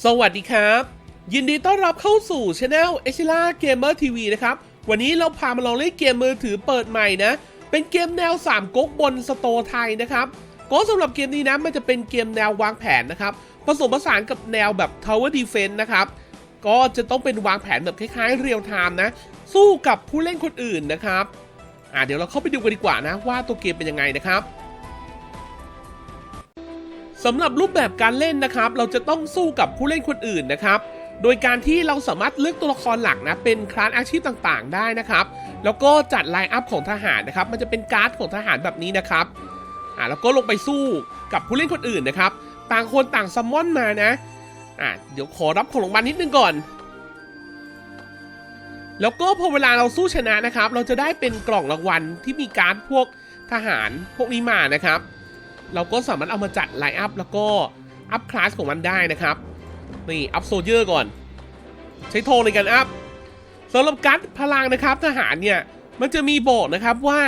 สวัสดีครับ ยินดีต้อนรับเข้าสู่ช anel เอชิล่าเกมเมอร์ทีวีนะครับ วันนี้เราพามาลองเล่นเกมมือถือเปิดใหม่นะ เป็นเกมแนว 3ก๊กบนสโตไทยนะครับก็สำหรับเกมนี้นะ มันจะเป็นเกมแนววางแผนนะครับ ผสมผสานกับแนวแบบ Tower Defense นะครับ ก็จะต้องเป็นวางแผนแบบคล้ายๆเรียลไทม์นะ สู้กับผู้เล่นคนอื่นนะครับ อ่าเดี๋ยวเราเข้าไปดูกันดีกว่านะว่าตัวเกมเป็นยังไงนะครับ สำหรับรูปแบบการเล่นนะครับ เราจะต้องสู้กับผู้เล่นคนอื่นนะครับ โดยการที่เราสามารถเลือกตัวละครหลักนะเป็นคลาสอาชีพต่างๆ ได้นะครับ แล้วก็จัดไลน์อัพของทหารนะครับ มันจะเป็นการ์ดของทหารแบบนี้นะครับอ่าแล้วก็ลงไปสู้กับผู้เล่นคนอื่นนะครับ ต่างคนต่างซัมมอนมานะอ่าเดี๋ยวขอรับของรางวัลนิดนึงก่อน แล้วก็พอเวลาเราสู้ชนะนะครับ เราจะได้เป็นกล่องรางวัลที่มีการ์ดพวกทหารพวกนี้มานะครับ เราก็สามารถเอามาจัดไลน์อัพแล้วก็อัพคลาสของมันได้นะครับ นี่อัพโซเยอร์ก่อน ใช้โทงในการอัพสำหรับการ์ดพลังนะครับทหารเนี่ย มันจะมีบอกนะครับว่า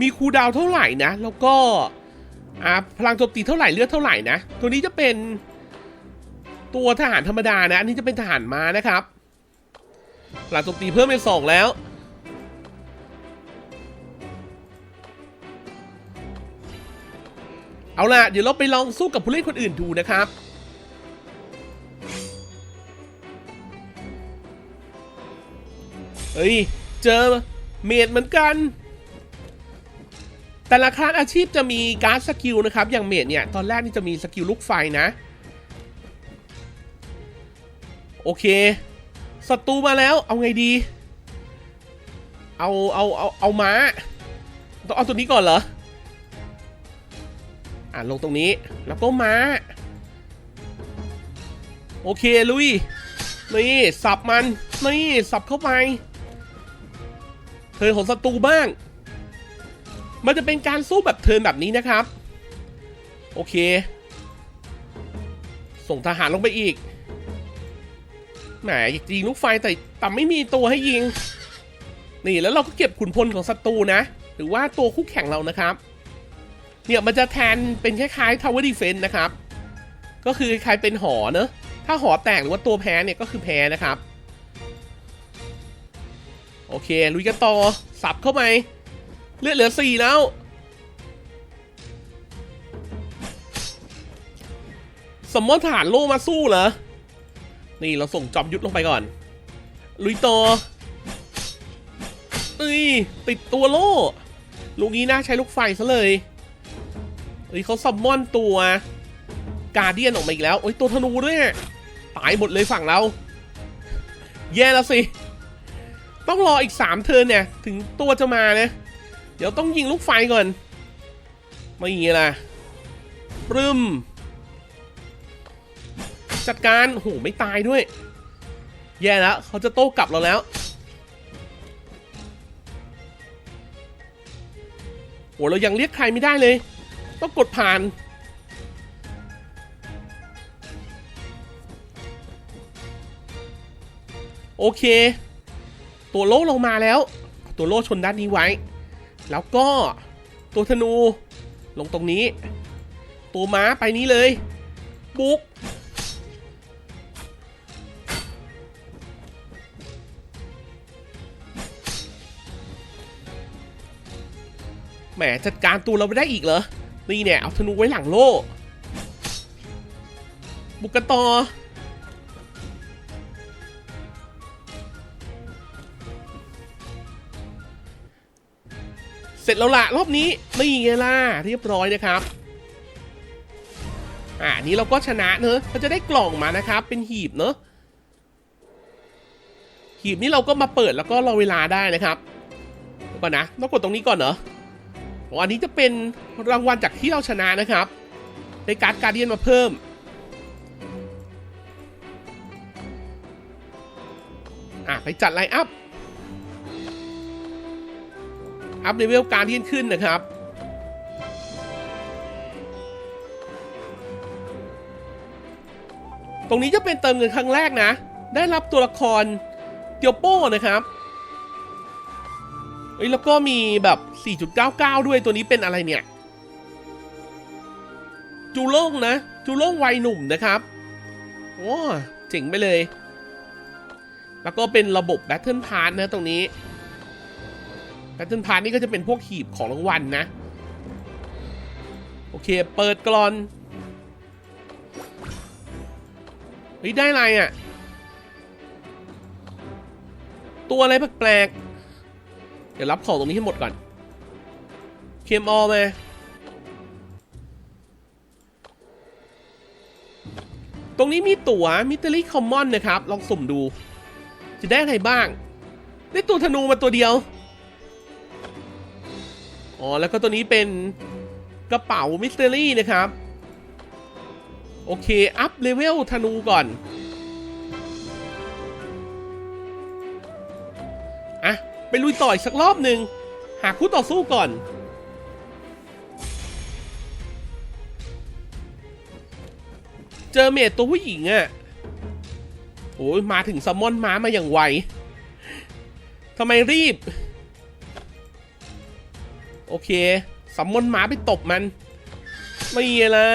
มีคูดาวเท่าไหร่นะ แล้วก็อ่าพลังโจมตีเท่าไหร่เลือดเท่าไหร่นะ ตัวนี้จะเป็นตัวทหารธรรมดานะ อันนี้จะเป็นทหารม้านะครับ พลังโจมตีเพิ่มเป็นสองแล้ว เอาล่ะ เดี๋ยวเราไปลองสู้กับผู้เล่นคนอื่นดูนะครับ เฮ้ย เจอเมดเหมือนกัน แต่ละคลาสอาชีพจะมีการ์ดสกิลนะครับ อย่างเมดเนี่ย ตอนแรกนี่จะมีสกิลลูกไฟนะ โอเค ศัตรูมาแล้ว เอาไงดี เอา เอา เอา เอาม้า ต้องเอาตัวนี้ก่อนเหรอ อ่าลงตรงนี้แล้วก็มา โอเคลุยนี่สับมันนี่สับเข้าไปเทินของศัตรูบ้าง มันจะเป็นการสู้แบบเทินแบบนี้นะครับ โอเค ส่งทหารลงไปอีกแหมจะยิงลูกไฟแต่แต่ไม่มีตัวให้ยิง นี่แล้วเราก็เก็บขุนพลของศัตรูนะ หรือว่าตัวคู่แข่งเรานะครับ เนี่ยมันจะแทนเป็นคล้ายๆ Tower Defense นะครับ ก็คือคล้ายๆเป็นหอเนอะ ถ้าหอแตกหรือว่าตัวแพ้เนี่ยก็คือแพ้นะครับ โอเค ลุยกันต่อ สับเข้าไป เลือดเหลือสี่แล้ว สมมติฐานโลมาสู้เหรอ นี่เราส่งจอมยุทธลงไปก่อน ลุยต่อเอ้ยติดตัวโลลูกนี้น่าใช้ลูกไฟซะเลย เฮ้ยเขาซัมมอนตัวกาเดียนออกมาอีกแล้วโอ้ยตัวธนูด้วยตายหมดเลยฝั่งเรา แย่แล้วสิ ต้องรออีก3เทิร์นเนี่ย ถึงตัวจะมานะ เดี๋ยวต้องยิงลูกไฟก่อน ไม่อย่างงี้ล่ะปรึม จัดการโอ้โหไม่ตายด้วย แย่แล้วเขาจะโต้กลับเราแล้วโหเรายังเรียกใครไม่ได้เลย ต้องกดผ่าน โอเค ตัวโล่ลงมาแล้ว ตัวโล่ชนด้านนี้ไว้ แล้วก็ตัวธนูลงตรงนี้ ตัวม้าไปนี้เลย บุกแหมจัดการตัวเราไม่ได้อีกเหรอ นี่เนี่ยเอาธนูไว้หลังโล่ บุกกันต่อเสร็จแล้วละรอบนี้นี่ไงล่ะเรียบร้อยนะครับอ่านี้เราก็ชนะเนอะเราจะได้กล่องมานะครับ เป็นหีบเนอะหีบนี้เราก็มาเปิดแล้วก็รอเวลาได้นะครับก่อนนะต้องกดตรงนี้ก่อนเหรอ อันนี้จะเป็นรางวัลจากที่เราชนะนะครับได้การ์ดการเดียนมาเพิ่ม อะ ไปจัดไลน์อัพ อัพเลเวลการเดียนขึ้นนะครับตรงนี้จะเป็นเติมเงินครั้งแรกนะ ได้รับตัวละครเตียวโป้นะครับ เอ้ยแล้วก็มีแบบ 4.99 ด้วยตัวนี้เป็นอะไรเนี่ย จูโล่งนะ จูโล่งวัยหนุ่มนะครับ โอ้เจ๋งไปเลย แล้วก็เป็นระบบ Battle Pass นะตรงนี้ Battle Pass นี่ก็จะเป็นพวกหีบของรางวัลนะ โอเค เปิดกรอนเฮ้ยได้อะไรอะ่ะ ตัวอะไรแปลกๆ ดี๋ยวรับของตรงนี้ให้หมดก่อนเคมออมาตรงนี้มีตั๋วมิเตอรี่คอมมอนนะครับ ลองสุ่มดู จะได้อะไรบ้าง ได้ตัวธนูมาตัวเดียว อ๋อ แล้วก็ตัวนี้เป็นกระเป๋ามิสเตอรี่นะครับ โอเค อัพเลเวลธนูก่อน ไปลุยต่ออีกสักรอบหนึ่งหาคู่ต่อสู้ก่อน เจอเมดตัวผู้หญิงอะ่ะโอ้ยมาถึงซัมมอนม้ามาอย่างไวทำไมรีบ โอเคซัมมอนม้าไปตบมัน ไม่เงล่ะ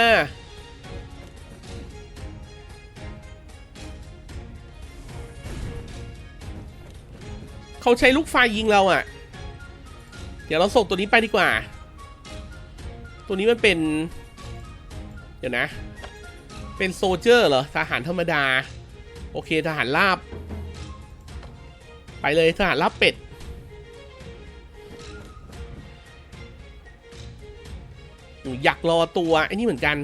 เขาใช้ลูกไฟยิงเราอะ่ะ เดี๋ยวเราส่งตัวนี้ไปดีกว่า ตัวนี้มันเป็น เดี๋ยวนะ เป็นโซเจอร์เหรอ ทหารธรรมดา โอเค ทหารลาบ ไปเลยทหารลาบเป็ด อยากรอตัวไอ้นี่เหมือนกัน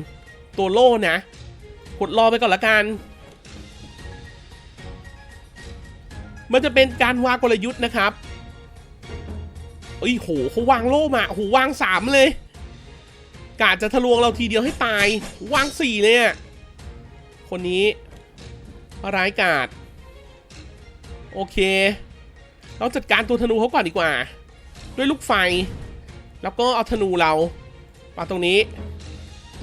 ตัวโล่นะกดรอไปก่อนละกัน มันจะเป็นการวางกลยุทธ์นะครับเอ้ยโหเขาวางโล่มาโหวางสามเลยกาจะทะลวงเราทีเดียวให้ตายวางสี่เลยอะคนนี้ร้ายกาดโอเค เราจัดการตัวธนูเขาก่อนดีกว่า ด้วยลูกไฟ แล้วก็เอาธนูเรามาตรงนี้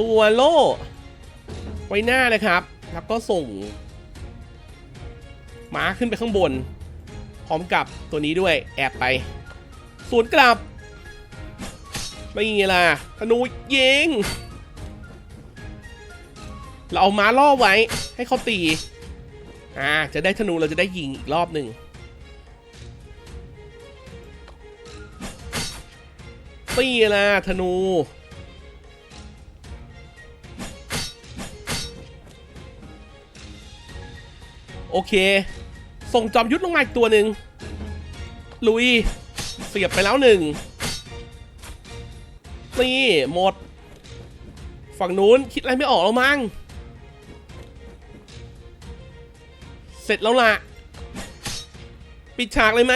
ตัวโล่ ไว้หน้าเลยครับ แล้วก็ส่งม้าขึ้นไปข้างบน พร้อมกับตัวนี้ด้วยแอบไปสวนกลับไม่ไงล่ะธนูยิง เราเอาม้าล่อไว้ให้เขาตี อ่า จะได้ธนูเราจะได้ยิงอีกรอบหนึ่งตีล่ะธนู โอเค ส่งจอมยุทธลงมาอีกตัวหนึ่งลุย เสียบไปแล้วหนึ่งนี่หมด ฝั่งนู้นคิดอะไรไม่ออกแล้วมั้งเสร็จแล้วล่ะ ปิดฉากเลยไหม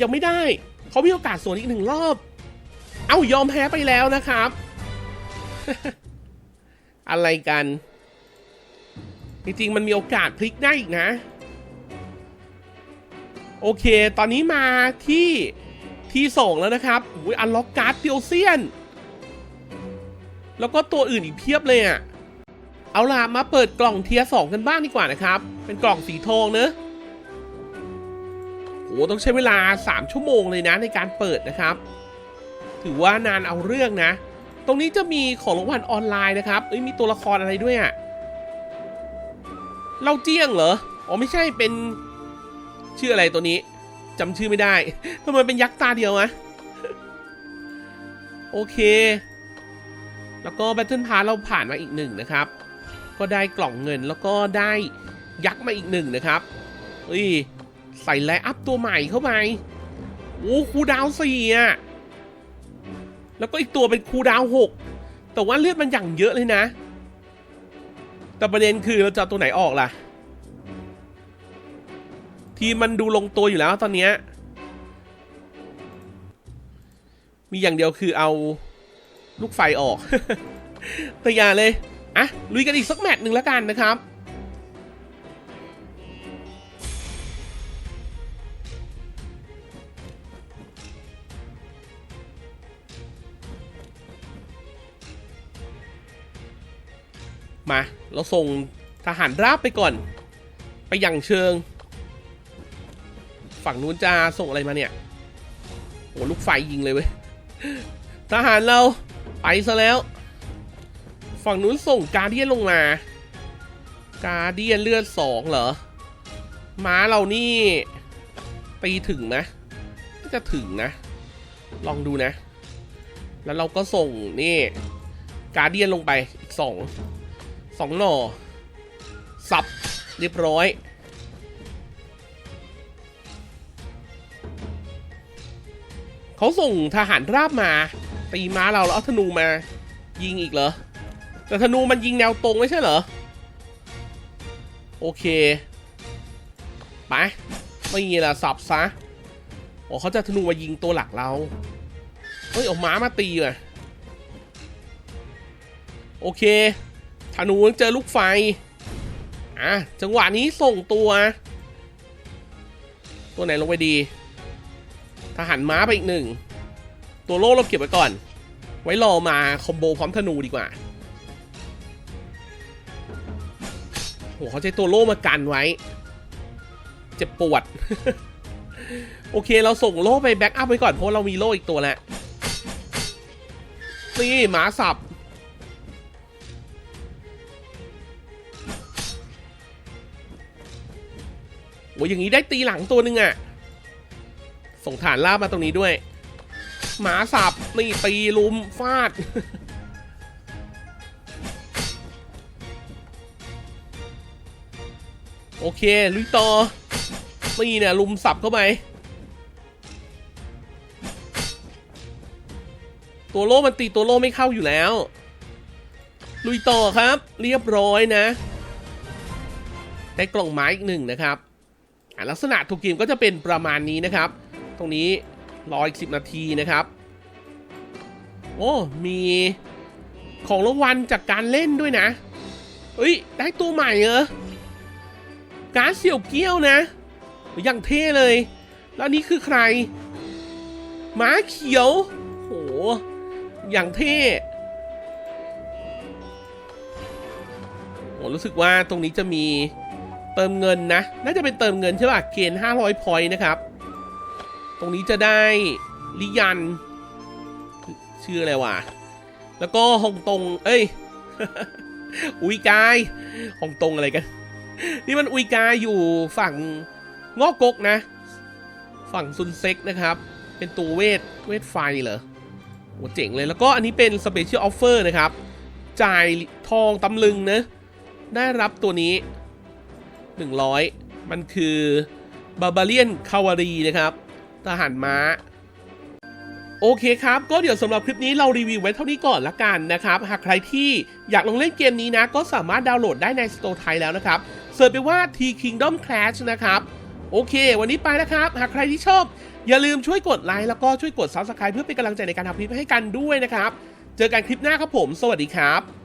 ยังไม่ได้ เขามีโอกาสสวนอีกหนึ่งรอบ เอ้ายอมแพ้ไปแล้วนะครับ อะไรกัน จริงๆ มันมีโอกาสพลิกได้อีกนะ โอเค ตอนนี้มาที่ที่สองแล้วนะครับอุ้ยอันล็อกการ์ดเดียวเซียน แล้วก็ตัวอื่นอีกเพียบเลยอะ่ะ เอาล่ะมาเปิดกล่องเทียสองกันบ้างดีกว่านะครับ เป็นกล่องสีทองเนอะโหต้องใช้เวลา 3 ชั่วโมงเลยนะในการเปิดนะครับ ถือว่านานเอาเรื่องนะ ตรงนี้จะมีของรางวัลออนไลน์นะครับเอ้ยมีตัวละครอะไรด้วยอะ่ะเล่าเจี้ยงเหรอ อ๋อไม่ใช่เป็น ชื่ออะไรตัวนี้จำชื่อไม่ได้ทำไมเป็นยักษ์ตาเดียวอะโอเค แล้วก็ Battle Pass เราผ่านมาอีกหนึ่งนะครับ ก็ได้กล่องเงินแล้วก็ได้ยักษ์มาอีกหนึ่งนะครับเฮ้ยใส่ไลอัพตัวใหม่เข้าไปโอ้คูดาวสี่อะแล้วก็อีกตัวเป็นคูดาวหกแต่ว่าเลือดมันอย่างเยอะเลยนะ แต่ประเด็นคือเราจะตัวไหนออกล่ะ ทีมมันดูลงตัวอยู่แล้วตอนเนี้ยมีอย่างเดียวคือเอาลูกไฟออกแต่อย่าเลย อะ ลุยกันอีกสักแมตช์หนึ่งแล้วกันนะครับ มา เราส่งทหารราบไปก่อน ไปยังเชิง ฝั่งนู้นจะส่งอะไรมาเนี่ยโอ้ลูกไฟยิงเลยเว้ยทหารเราไปซะแล้ว ฝั่งนู้นส่งการเดียนลงมา การเดียนเลือดสองเหรอม้าเรานี่ตีถึงนะน่าจะถึงนะ ลองดูนะ แล้วเราก็ส่งนี่ การเดียนลงไปอีกสองสองหน่อสับเรียบร้อย เขาส่งทหารราบมา ตีม้าเราแล้วเอาธนูมา ยิงอีกเหรอ แต่ธนูมันยิงแนวตรงไม่ใช่เหรอ โอเค ไปไม่มีละสับซะโอ้เขาจะธนูมายิงตัวหลักเรา เฮ้ย เอาม้ามาตีอะโอเค ธนูเจอลูกไฟ อะ จังหวะนี้ส่งตัว ตัวไหนลงไปดี ทหารม้าไปอีกหนึ่ง ตัวโล่เราเก็บไว้ก่อน ไว้รอมาคอมโบพร้อมธนูดีกว่าโหเขาใช้ตัวโล่มากันไว้ เจ็บปวด โอเคเราส่งโล่ไปแบ็กอัพไว้ก่อน เพราะเรามีโล่อีกตัวแล้วนี่หมาสับโอ้ยอย่างนี้ได้ตีหลังตัวหนึ่งอะ ส่งฐานลาบมาตรงนี้ด้วย หมาสับนี่ตีลุมฟาด โอเคลุยต่อนี่เนี่ยลุมสับเข้าไป ตัวโล่มันตีตัวโล่ไม่เข้าอยู่แล้ว ลุยต่อครับ เรียบร้อยนะ ได้กล่องไม้อีกหนึ่งนะครับลักษณะถูกเกมก็จะเป็นประมาณนี้นะครับ ตรงนี้รออีกสินาทีนะครับ โอ้ มีของรางวัลจากการเล่นด้วยนะเฮ้ย ได้ตัวใหม่เหรอการเสี่ยวเกี้ยวนะอย่างเท่เลย แล้วนี้คือใคร ม้าเขียว โห อย่างเท่โหรู้สึกว่าตรงนี้จะมีเติมเงินนะ น่าจะเป็นเติมเงินใช่ป่ะ เกณฑ์500พอยต์นะครับ ตรงนี้จะได้ลิยัน ชื่ออะไรวะ แล้วก็ฮงตง เอ้ย อุยกายฮงตงอะไรกัน นี่มันอุยกายอยู่ฝั่งงอกกนะ ฝั่งซุนเซ็กนะครับ เป็นตัวเวท เวทไฟเหรอโหเจ๋งเลย แล้วก็อันนี้เป็นสเปเชียลออฟเฟอร์นะครับ จ่ายทองตำลึงนะ ได้รับตัวนี้ 100 มันคือบาบาเลียนคาวารีนะครับ ทหารม้าโอเคครับ ก็เดี๋ยวสำหรับคลิปนี้เรารีวิวไว้เท่านี้ก่อนละกันนะครับ หากใครที่อยากลองเล่นเกมนี้นะ ก็สามารถดาวน์โหลดได้ในสโตร์ไทยแล้วนะครับเสิร์ชไปว่า T Kingdom Clash นะครับ โอเค วันนี้ไปนะครับ หากใครที่ชอบ อย่าลืมช่วยกดไลค์แล้วก็ช่วยกด Subscribe เพื่อเป็นกำลังใจในการทำคลิปให้กันด้วยนะครับ เจอกันคลิปหน้าครับผม สวัสดีครับ